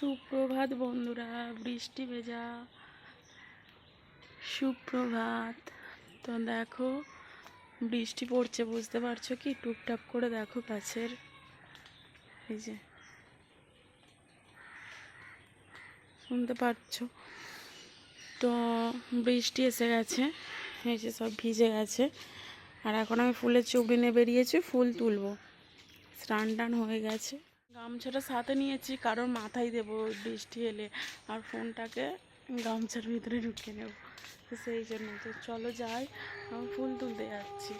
সুপ্রভাত বন্ধুরা, বৃষ্টি ভেজা। সুপ্রভাত। তো দেখো, বৃষ্টি পড়ছে, বুঝতে পারছ কি? টুকটাক করে দেখো গাছের। এই যে। শুনতে পাচ্ছো? তো বৃষ্টি এসে গেছে, এই যে সব ভিজে গেছে। আর এখন আমি ফুলের চুবড়ি নিয়ে বেরিয়েছি, ফুল তুলবো। স্নান টান হয়ে গেছে। গামছাটা সাথে নিয়েছি কারণ মাথায় দেবো বৃষ্টি এলে, আর ফোনটাকে গামছার ভিতরে ঢুকিয়ে নেব। তো সেই জন্য, তো চলো যাই, আমি ফুল তুলতে যাচ্ছি।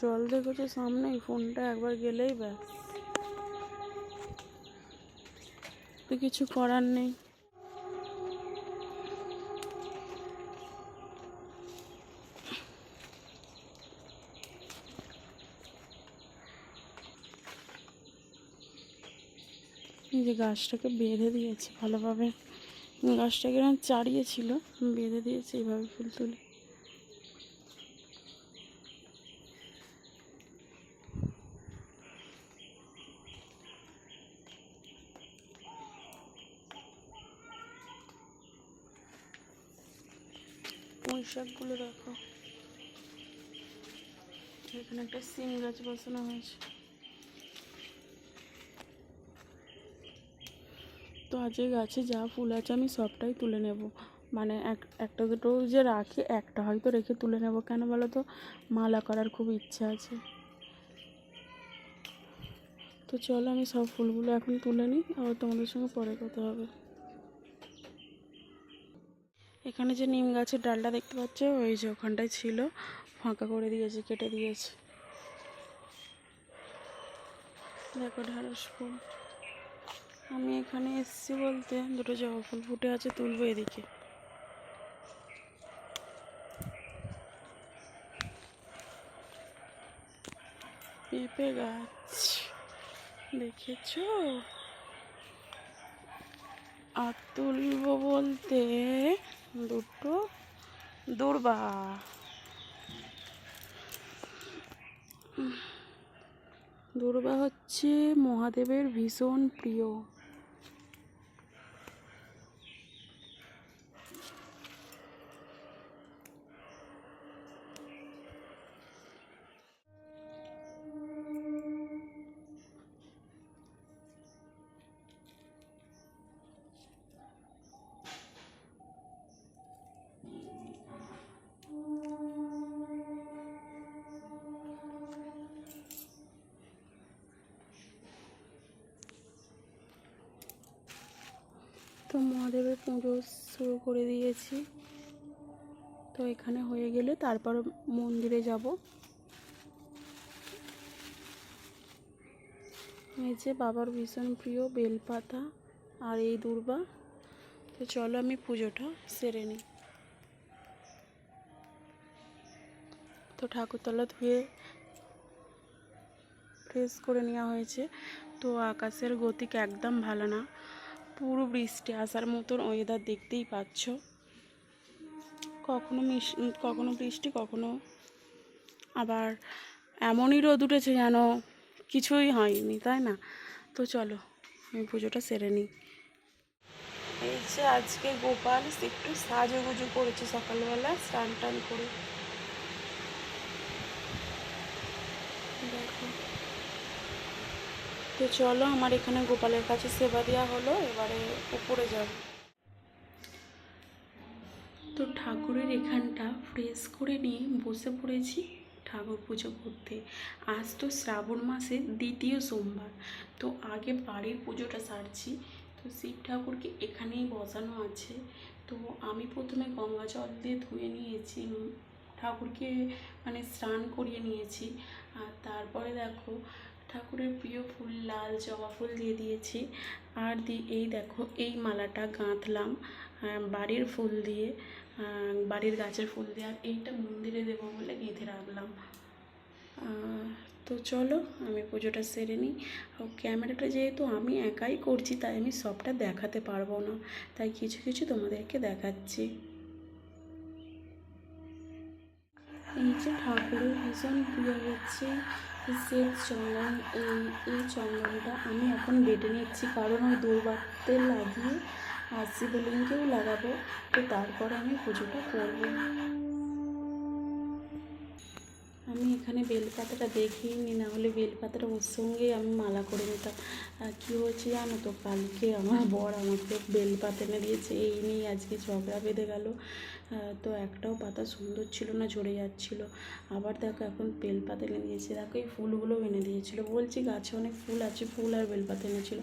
জল দেখেছ সামনেই ফোনটা একবার গেলেই ব্যাস। তো কিছু করার নেই। যে গাছটাকে বেঁধে দিয়েছে ভালোভাবে। গাছটাকে এরকম চাড়িয়েছিল বেঁধে দিয়েছে এইভাবে ফুল তুলে। পুঁই শাকগুলো দেখো। এখানে একটা সিম গাছ বসানো হয়েছে। আজকে গাছে যা ফুল আছে আমি সবটাই তুলে নেব। মানে এক, একটা দুটো যে রাখি, একটা হয়তো রেখে তুলে নেব কেন বলো তো? মালা করার খুব ইচ্ছা আছে। তো চলো আমি সব ফুলগুলো এখন তুলে নিই, আবার তোমাদের সঙ্গে পরে কথা হবে। এখানে যে নিম গাছের ডালটা দেখতে পাচ্ছ, ওই যে ওখানটায় ছিল, ফাঁকা করে দিয়েছে, কেটে দিয়েছে। দেখো ঢেঁড়স ফুল। আমি এখানে এসেছি বলতে দুটো জবা ফুল ফুটে আছে তুলবো এদিকে। পেঁপে গাছ, দেখেছ? আর তুলবো বলতে দুটো দূর্বা। দুর্বা হচ্ছে মহাদেবের ভীষণ প্রিয়। দিয়েছি তো এখানে হয়ে গেলে তারপর মন্দিরে যাব। এই যে বাবার ভীষণ প্রিয় বেলপাতা আর এই দুর্বা। তো চলো আমি পুজোটা সেরে নিই। তো ঠাকুরতলা ধুয়ে ফ্রেশ করে নেওয়া হয়েছে। তো আকাশের গতিক একদম ভালো না। পুরো বৃষ্টি আসার মতন ওয়েদার দেখতেই পাচ্ছ। কখনো কখনো বৃষ্টি, কখনো আবার এমনই রোদ উঠেছে যেন কিছুই হয়নি, তাই না? তো চলো, আমি পুজোটা সেরে নিই। এই যে আজকে গোপাল একটু সাজুগুজু করেছে সকালবেলা, স্নান টান করে। তো চলো, আমার এখানে গোপালের কাছে সেবা দেওয়া হলো, এবারে উপরে যাব তো ঠাকুরের ফ্রেশ করে নিয়ে বসে পড়েছি ঠাকুর পুজো করতে। আজ তো শ্রাবণ মাসের দ্বিতীয় সোমবার, তো আগে বাড়ির পুজোটা সারছি। তো শিব ঠাকুরকে এখানেই বসানো আছে। তো আমি প্রথমে গঙ্গা জল দিয়ে ধুয়ে নিয়েছি, ঠাকুরকে মানে স্নান করিয়ে নিয়েছি। আর তারপরে দেখো, ঠাকুরের প্রিয় ফুল লাল জবা ফুল দিয়ে দিয়েছি। আর দি, এই দেখো, এই মালাটা গাঁথলাম বাড়ির ফুল দিয়ে। বাড়ির গাছের ফুল দিয়ে। আর এইটা মন্দিরে দেবো বলে গেঁথে রাখলাম। তো চলো, আমি পুজোটা সেরে নিই। ক্যামেরাটা যেহেতু আমি একাই করছি, তাই আমি সবটা দেখাতে পারব না। তাই কিছু কিছু তোমাদেরকে দেখাচ্ছি। এই যে ঠাকুরের ভীষণ প্রিয় হচ্ছে শ্বেত চন্দন, এই এই চন্দনটা আমি এখন বেটে নিচ্ছি। কারণ ওই দুর্বাতে লাগিয়ে আর শিবলিঙ্গেও লাগাবো, তো তারপর আমি পুজোটা করব। আমি এখানে বেলপাতাটা দেখিনি না হলে বেলপাতাটা ওর সঙ্গেই আমি মালা করে নিতাম। আর কী হয়েছে জানো তো, কালকে আমার বর আমাকে বেলপাতা এনে দিয়েছে, এই নিয়ে আজকে ঝগড়া বেঁধে গেল। তো একটাও পাতা সুন্দর ছিল না, ঝরে যাচ্ছিল। আবার দেখো এখন বেলপাতা এনে দিয়েছে, দেখো এই ফুলগুলো এনে দিয়েছিলো। বলছি গাছে অনেক ফুল আছে, ফুল আর বেলপাতা এনেছিল।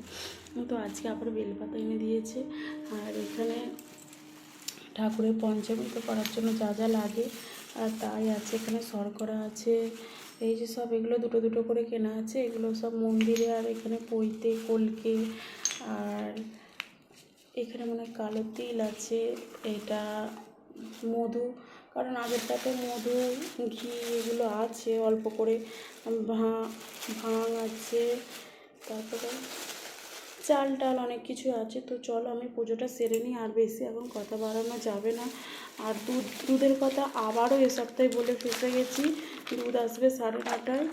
তো আজকে আবার বেলপাতা এনে দিয়েছে। আর এখানে ঠাকুরের পঞ্চামৃত করার জন্য যা যা লাগে। আর তাই আছে, এখানে শর্করা আছে। এই যে সব, এগুলো দুটো দুটো করে কেনা আছে। এগুলো সব মন্দিরে আর এখানে পৈতে, কলকে। আর এখানে মনে কালো তিল আছে, এটা মধু। কারণ আগেরটাতে মধু, ঘি এগুলো আছে, অল্প করে। ভা ভাং আছে। তারপরে চাল টাল অনেক কিছু আছে। তো চলো আমি পুজোটা সেরে নিই, আর বেশি এখন কথা বাড়ানো যাবে না। আর দুধ, দুধের কথা আবারও এ সপ্তাহে বলে ফেসে গেছি দুধ আসবে সাড়ে নটায়।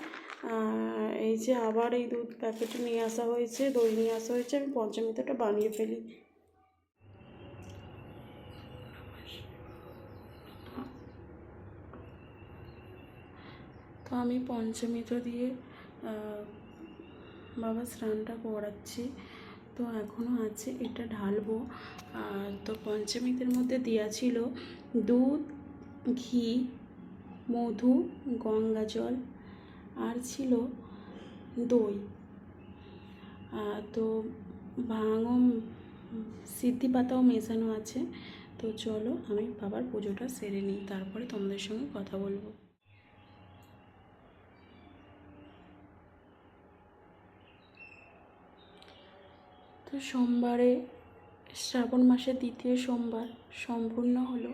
এই যে আবার এই দুধ প্যাকেটে নিয়ে আসা হয়েছে, দই নিয়ে আসা হয়েছে, আমি পঞ্চমীতটা বানিয়ে ফেলি। তো আমি পঞ্চমৃত দিয়ে বাবা স্নানটা করাচ্ছি। তো এখনও আছে, এটা ঢালবো। তো পঞ্চমীতের মধ্যে দেওয়া ছিল দুধ, ঘি, মধু, গঙ্গা জল, আর ছিল দই। তো ভাঙও সিদ্ধি পাতাও মেশানো আছে। তো চলো আমি বাবার পুজোটা সেরে নিই, তারপরে তোমাদের সঙ্গে কথা বলব। তো সোমবারে, শ্রাবণ মাসের দ্বিতীয় সোমবার সম্পূর্ণ হলো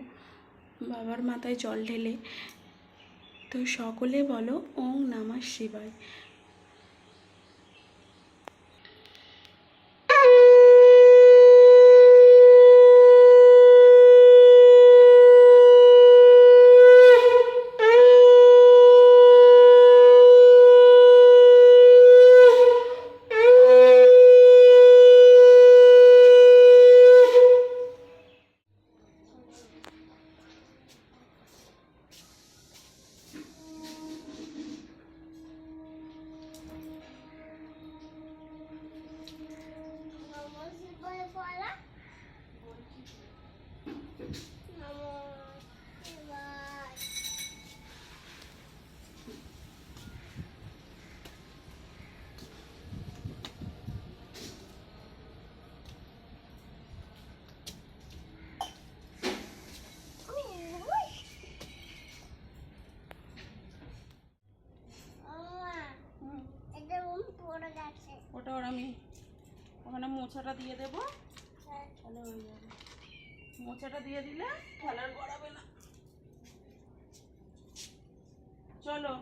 বাবার মাথায় জল ঢেলে। তো সকলে বলো, ওং নামা শিবায় নমঃ শিবায় পড়া নমঃ শিবায় আমা এটা উম পড়ে গেছে ওটা ওর আমি ওখানে মোছাটা দিয়ে দেবো। তাহলে হয়ে যাবে। মোচাটা দিয়ে দিলে খেলার গড়াবে না। চলো।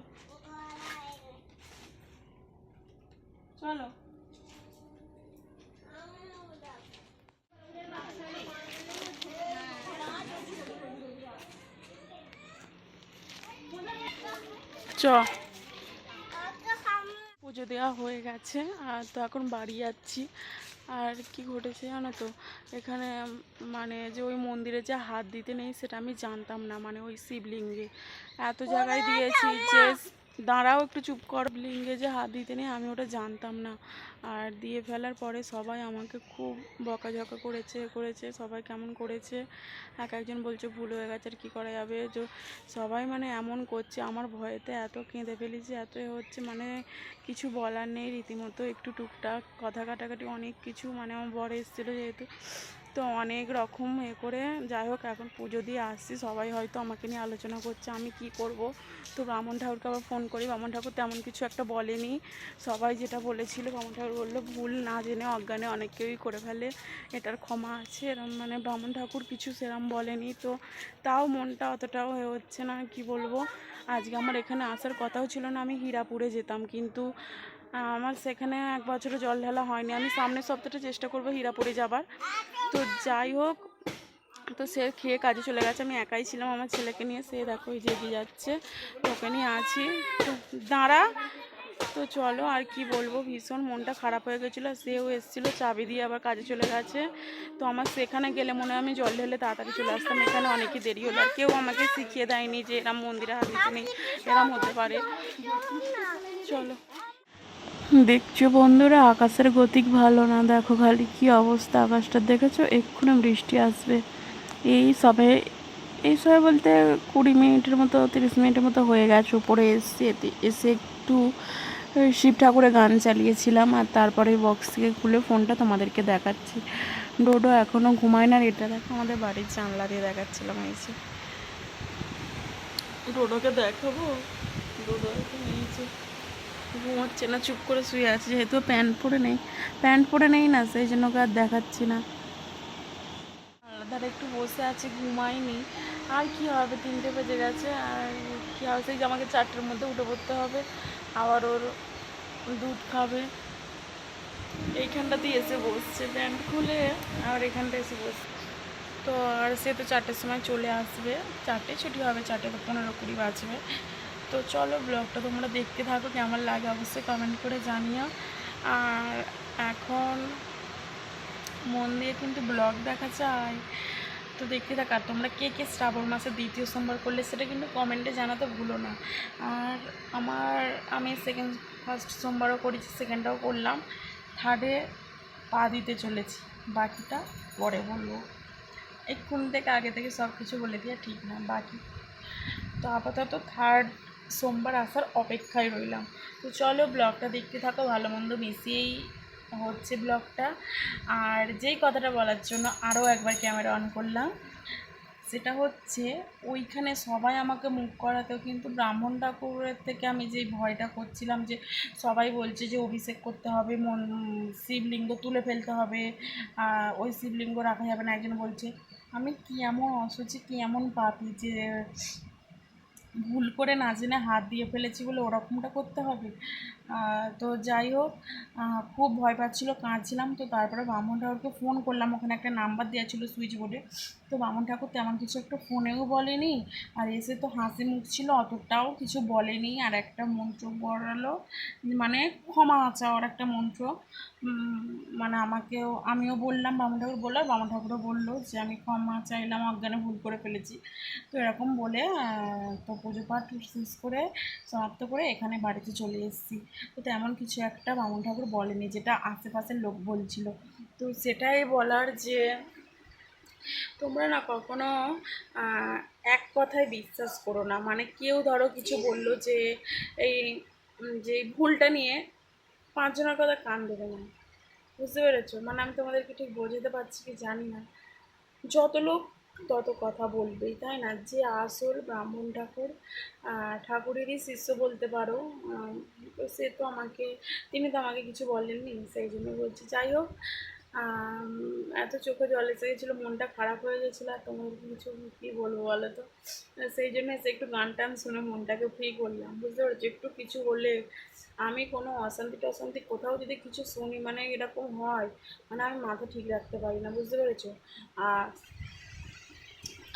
চলো। চ। পুজো দেওয়া হয়ে গেছে, আর তো এখন বাড়ি যাচ্ছি। আর কি ঘটেছে জানো তো? এখানে মানে যে ওই মন্দিরে যে হাত দিতে নেই, সেটা আমি জানতাম না মানে ওই শিবলিঙ্গে। এত জায়গায় দিয়েছি যে দাঁড়াও একটু চুপ কর। লিঙ্গে যে হাত দিতে নেই, আমি ওটা জানতাম না। আর দিয়ে ফেলার পরে সবাই আমাকে খুব বকাঝকা করেছে করেছে, সবাই কেমন করেছে? এক একজন বলছে, ভুল হয়ে গেছে, আর কী করা যাবে? যে সবাই মানে এমন করছে, আমার ভয়েতে এত কেঁদে ফেলেছি, এত হচ্ছে মানে কিছু বলার নেই, রীতিমতো একটু টুকটাক, কথা কাটাকাটি অনেক কিছু মানে আমার বর এসেছিল যেহেতু। তো অনেক রকম এ করে। যাই হোক, এখন পুজো দিয়ে আসছি। সবাই হয়তো আমাকে নিয়ে আলোচনা করছে, আমি কি করব? তো ব্রাহ্মণ ঠাকুরকে আবার ফোন করি। ব্রাহ্মণ ঠাকুর তেমন কিছু একটা বলেনি। সবাই যেটা বলেছিল ব্রাহ্মণ ঠাকুর বলল, ভুল না জেনে অজ্ঞানে অনেক কেউই করে ফেলে। এটার ক্ষমা আছে। এরম মানে ব্রাহ্মণ ঠাকুর কিছু সেরম বলেনি। তো তাও মনটা অতটাও হয়ে হচ্ছে না, কি বলব? আজকে আমার এখানে আসার কথাও ছিল না, আমি হীরাপুরে যেতাম। কিন্তু আমার সেখানে এক বছরও জল ঢালা হয়নি। আমি সামনের সপ্তাহটা চেষ্টা করব হীরাপুরে যাবার। তো যাই হোক, তো সে খেয়ে কাজে চলে গেছে। আমি একাই ছিলাম, আমার ছেলেকে নিয়ে। সে দেখো এই যে এগিয়ে যাচ্ছে তোকে নিয়ে আছি। তো দাঁড়া, তো চলো আর কি বলব, ভীষণ মনটা খারাপ হয়ে গেছিল। সেও এসেছিল, চাবি দিয়ে আবার কাজে চলে গেছে। তো আমার সেখানে গেলে মনে হয় আমি জল ঢেলে তাড়াতাড়ি চলে আসতাম। এখানে অনেকই দেরি হলো। আর কেউ আমাকে শিখিয়ে দেয়নি যে এরম মন্দিরে হাত নেই, এরম হতে পারে। চলো। দেখছ বন্ধুরা, আকাশের গতিক ভালো না। দেখো খালি কি অবস্থা, আকাশটা দেখেছ? এক্ষুনি বৃষ্টি আসবে। এই সবে এই সবে বলতে কুড়ি মিনিটের মতো, তিরিশ মিনিটের মতো হয়ে গেছে। উপরে এসে এসে একটু শিব ঠাকুরের গান চালিয়েছিলাম আর তারপরে বক্স থেকে খুলে ফোনটা তোমাদেরকে দেখাচ্ছি। ডোডো এখনও ঘুমায় না এটা দেখো আমাদের বাড়ির জানলা দিয়ে দেখাচ্ছিলাম, এই যে। ডোডোকে দেখাবো? ডোডো এখন নিয়েছে ঘুমাচ্ছে না, চুপ করে শুয়ে আছে, যেহেতু প্যান্ট পরে নেই। প্যান্ট পরে নেই না, সেই জন্য ওকে আর দেখাচ্ছি না। আলাদার একটু বসে আছে, ঘুমায়নি। আর কি হবে, তিনটে বেজে গেছে, আর কি হবে, সেই আমাকে চারটের মধ্যে উঠে পড়তে হবে। আবার ওর দুধ খাবে। এইখানটাতেই এসে বসছে, প্যান্ট খুলে আর এখানটা এসে বসছে। তো আর সে তো চারটের সময় চলে আসবে, চারটে ছুটি হবে, চারটে পনেরো কুড়ি বাজবে। তো চলো ব্লগটা তোমরা দেখতে থাকো, কেমন লাগে অবশ্যই কমেন্ট করে জানিও। আর এখন মন দিয়ে কিন্তু ব্লগ দেখা যায়। তো দেখতে থাক, আর তোমরা কে কে শ্রাবণ মাসে দ্বিতীয় সোমবার করলে সেটা কিন্তু কমেন্টে জানাতে ভুলো না। আর আমার, আমি সেকেন্ড ফার্স্ট সোমবারও করেছি সেকেন্ডটাও করলাম। থার্ডে পা দিতে চলেছি, বাকিটা পরে বলব। এক্ষুন থেকে আগে থেকে সব কিছু বলে দেওয়া ঠিক না, বাকি। তো আপাতত থার্ড সোমবার আসার অপেক্ষায় রইলাম। তো চলো ব্লগটা দেখতে থাকো, ভালো মন্দ মিশিয়েই হচ্ছে ব্লগটা। আর যেই কথাটা বলার জন্য আরও একবার ক্যামেরা অন করলাম, সেটা হচ্ছে ওইখানে সবাই আমাকে মুখ করাতেও কিন্তু ব্রাহ্মণ ঠাকুরের থেকে আমি যেই ভয়টা করছিলাম যে সবাই বলছে যে অভিষেক করতে হবে, মন, শিবলিঙ্গ তুলে ফেলতে হবে ওই শিবলিঙ্গ রাখা যাবে না। একজন বলছে, আমি কি এমন অসুচি কি এমন পাপি যে ভুল করে না জেনে হাত দিয়ে ফেলেছি বলে ওরকমটা করতে হবে? তো যাই হোক খুব ভয় পাচ্ছিলো, কাঁদছিলাম। তো তারপরে বামন ঠাকুরকে ফোন করলাম, ওখানে একটা নাম্বার দেওয়া ছিল সুইচ বোর্ডে তো বামন ঠাকুর তেমন কিছু একটা ফোনেও বলেনি, আর এসে তো হাসি মুখ ছিল, অতটাও কিছু বলেনি। আর একটা মন্ত্র পড়ালো মানে ক্ষমা চাওয়ার একটা মন্ত্র। মানে আমাকেও, আমিও বললাম, বামন ঠাকুর বলল বামন ঠাকুরও বলল যে, আমি ক্ষমা চাইলাম, অজ্ঞানে ভুল করে ফেলেছি। তো এরকম বলে তো পুজো পাঠ শেষ করে, সমাপ্ত করে এখানে বাড়িতে চলে এসেছি। তো তেমন কিছু একটা বামন ঠাকুর বলেনি, যেটা আশেপাশের লোক বলছিল। তো সেটাই বলার যে তোমরা না কখনো এক কথায় বিশ্বাস করো না। মানে কেউ ধরো কিছু বলল যে, এই যে ভুলটা নিয়ে পাঁচজনের কথা কান দেবে না। বুঝতে পেরেছ? মানে আমি তোমাদেরকে ঠিক বোঝাতে পারছি কি জানি না। যত লোক তত কথা বলবেই, তাই না? যে আসল ব্রাহ্মণ ঠাকুর ঠাকুরেরই শিষ্য বলতে পারো তো সে তো আমাকে, তিনি তো আমাকে কিছু বলেননি, সেই জন্য বলছি, যাই হোক এত চোখে জল এসে গেছিল, মনটা খারাপ হয়ে গেছিল, আর তোমার কিছু কী বলব বলো তো? সেই জন্য এসে একটু গান টান শুনে মনটাকে ফ্রি করলাম, বুঝতে পারছ? একটু কিছু হলে আমি কোনো অশান্তি টশান্তি কোথাও যদি কিছু শুনি মানে এরকম হয় মানে আমি মাথা ঠিক রাখতে পারি না, বুঝতে পেরেছ? আর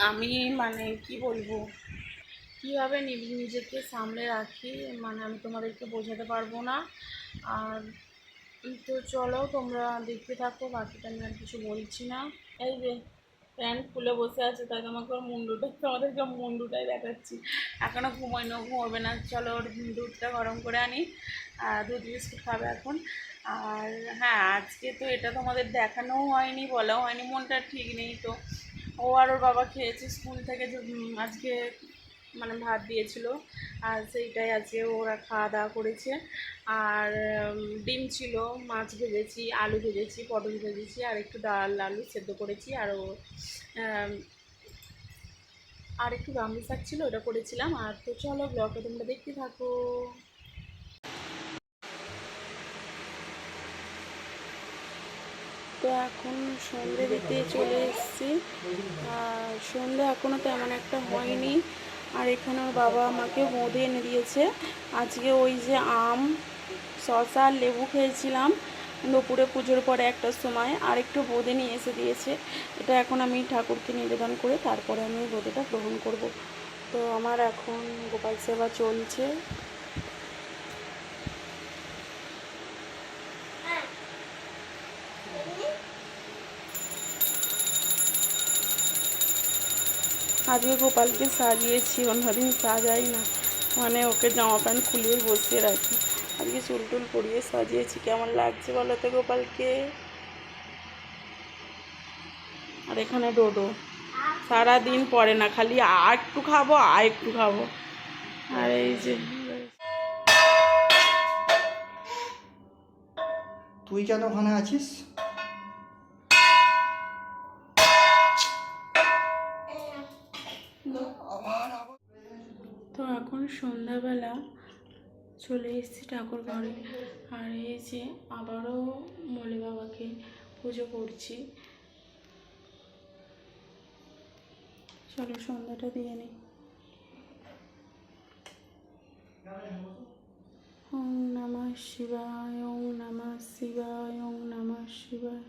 আমি মানে কি বলব? কীভাবে নিজেকে সামলে রাখি মানে আমি তোমাদেরকে বোঝাতে পারব না। আর তো চলো, তোমরা দেখতে থাকো, বাকিটা আমি আর কিছু বলছি না। এই যে প্যান্ট খুলে বসে আছে তাই তোমাকে ওর মুন্ডুটা, তোমাদেরকে মুন্ডুটাই দেখাচ্ছি। এখনও ঘুমোয়, না ঘুমাবে না। চলো ওর দুধটা গরম করে আনি। দুধ বিস্কুট খাবে এখন। আর হ্যাঁ আজকে তো এটা তোমাদের দেখানোও হয়নি, বলাও হয়নি, মনটা ঠিক নেই তো। ও আর ওর বাবা খেয়েছে স্কুল থেকে যে আজকে মানে ভাত দিয়েছিল, আর সেইটাই আজকে ওরা খাওয়া দাওয়া করেছে। আর ডিম ছিল, মাছ ভেজেছি, আলু ভেজেছি, পটল ভেজেছি, আর একটু ডাল আলু সেদ্ধ করেছি, আর ও আর একটু গামলি শাক ছিল, ওটা করেছিলাম। আর তো চলো ব্লগটা তোমরা দেখতে থাকো। তো এখন সন্ধে দিতে চলে এসেছি। আর সন্ধে এখনও তেমন একটা হয়নি। আর এখানে ওর বাবা আমাকে মধু এনে দিয়েছে। আজকে ওই যে আম আর লেবু খেয়েছিলাম। দুপুরে পুজোর পরে একটার সময় আর একটু বোঁদে নিয়ে এসে দিয়েছে। এটা এখন আমি ঠাকুরকে নিবেদন করে তারপরে আমি বোঁদেটা গ্রহণ করব। তো আমার এখন গোপাল সেবা চলছে। আজকে গোপালকে সাজিয়েছি অন্যদিন সাজাই না। মানে ওকে জামা প্যান্ট খুলিয়ে বসিয়ে রাখি। আজকে চুল টুল পরিয়ে সাজিয়েছি। কেমন লাগছে বলো তো গোপালকে? আর এখানে ডোডো। সারা দিন পরে না, খালি আর একটু খাব, আর একটু খাব। আর এই যে তুই কেন ওখানে আছিস আবার আবার তো এখন সন্ধ্যাবেলা চলে এসেছি ঠাকুর ঘরে। আর এই যে আবারও মলে বাবাকে পুজো করছি। চলো সন্ধ্যাটা দিয়ে নিই ওং নমঃ শিবায় ওং নমঃ শিবায় ওং নমঃ শিবায়।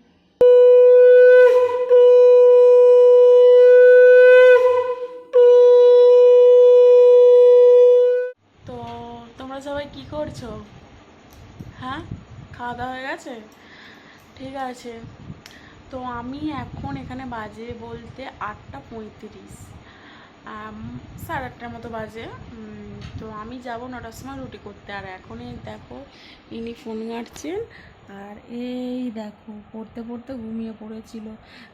করছ? হ্যাঁ? খাওয়া দাওয়া হয়ে গেছে? ঠিক আছে। তো আমি এখন এখানে বাজে বলতে আটটা পঁয়ত্রিশ। সাড়ে আটটার মতো বাজে। তো আমি যাব নটার সময় রুটি করতে। আর এখনই দেখো, ইনি ফোন ঘাঁটছেন। আর এই দেখো, পড়তে পড়তে ঘুমিয়ে পড়েছিল।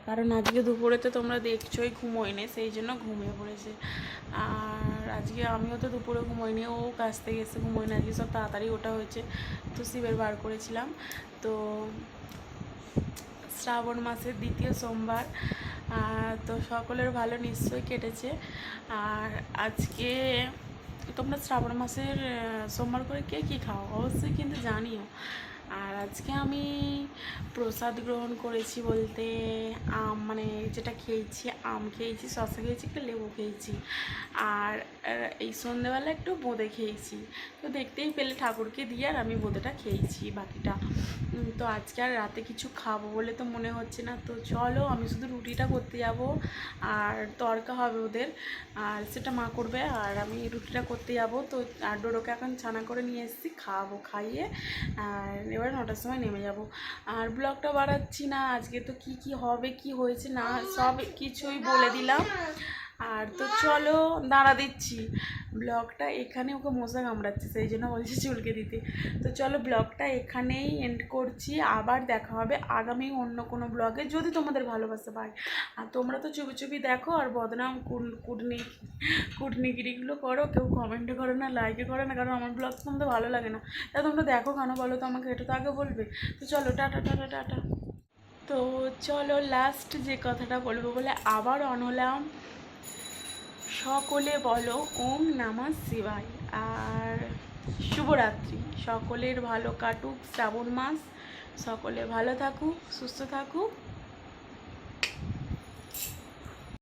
কারণ আজকে দুপুরে তো তোমরা দেখছোই ঘুমোয়নি, সেই জন্য ঘুমিয়ে পড়েছে। আর আজকে আমিও তো দুপুরে ঘুমোইনি ও কাছ থেকে এসে ঘুমোয়নি, আজকে সব তাড়াতাড়ি ওটা হয়েছে, তো শিবের বার করেছিলাম। তো শ্রাবণ মাসের দ্বিতীয় সোমবার তো সকলের ভালো নিশ্চয়ই কেটেছে। আর আজকে তোমরা শ্রাবণ মাসের সোমবার করে কে কী খাও? অবশ্যই কিন্তু জানিও। আর আজকে আমি প্রসাদ গ্রহণ করেছি বলতে আম মানে যেটা খেয়েছি, আম খেয়েছি, শসা খেয়েছি, একটা লেবু খেয়েছি। আর এই সন্ধেবেলা একটু বোঁদে খেয়েছি। তো দেখতেই পেলে ঠাকুরকে দিয়ে আর আমি বোঁদেটা খেয়েছি বাকিটা। তো আজকে আর রাতে কিছু খাব বলে তো মনে হচ্ছে না। তো চলো, আমি শুধু রুটিটা করতে যাব। আর তরকা হবে ওদের। আর সেটা মা করবে, আর আমি রুটিটা করতে যাব। তো আর ডোডোকে এখন ছানা করে নিয়ে এসেছি, খাওয়াবো, খাইয়ে। আর এবার নটার সময় নেমে যাব। আর ব্লগটা বাড়াচ্ছি না, আজকে তো কি কি হবে, কি হয়েছে না, সব কিছুই বলে দিলাম। আর তো চলো, দাঁড়া দিচ্ছি। ব্লগটা এখানে ওকে মশা কামড়াচ্ছে, সেই জন্য বলছি চুলকে দিতে। তো চলো, ব্লগটা এখানেই এন্ড করছি। আবার দেখা হবে আগামী অন্য কোনো ব্লগে যদি তোমাদের ভালোবাসা পায়। আর তোমরা তো চুপি চুপি দেখো, আর বদনাম কুটনি, কুটনিগিরিগুলো করো। কেউ কমেন্টে করো না লাইকে করো না, কারণ আমার ব্লগ তোমাদের ভালো লাগে না। তা তোমরা দেখো কেন বলো তো আমাকে, এটা তো আগে বলবে। তো চলো, টাটা টাটা টাটা। তো চলো লাস্ট যে কথাটা বলব বলে আবার অন হলাম। সকলে বলো ওম নামাজ শিবায়। আর শুভরাত্রি। সকলের ভালো কাটুক, শ্রাবণ মাস। সকলে ভালো থাকুক, সুস্থ থাকুক।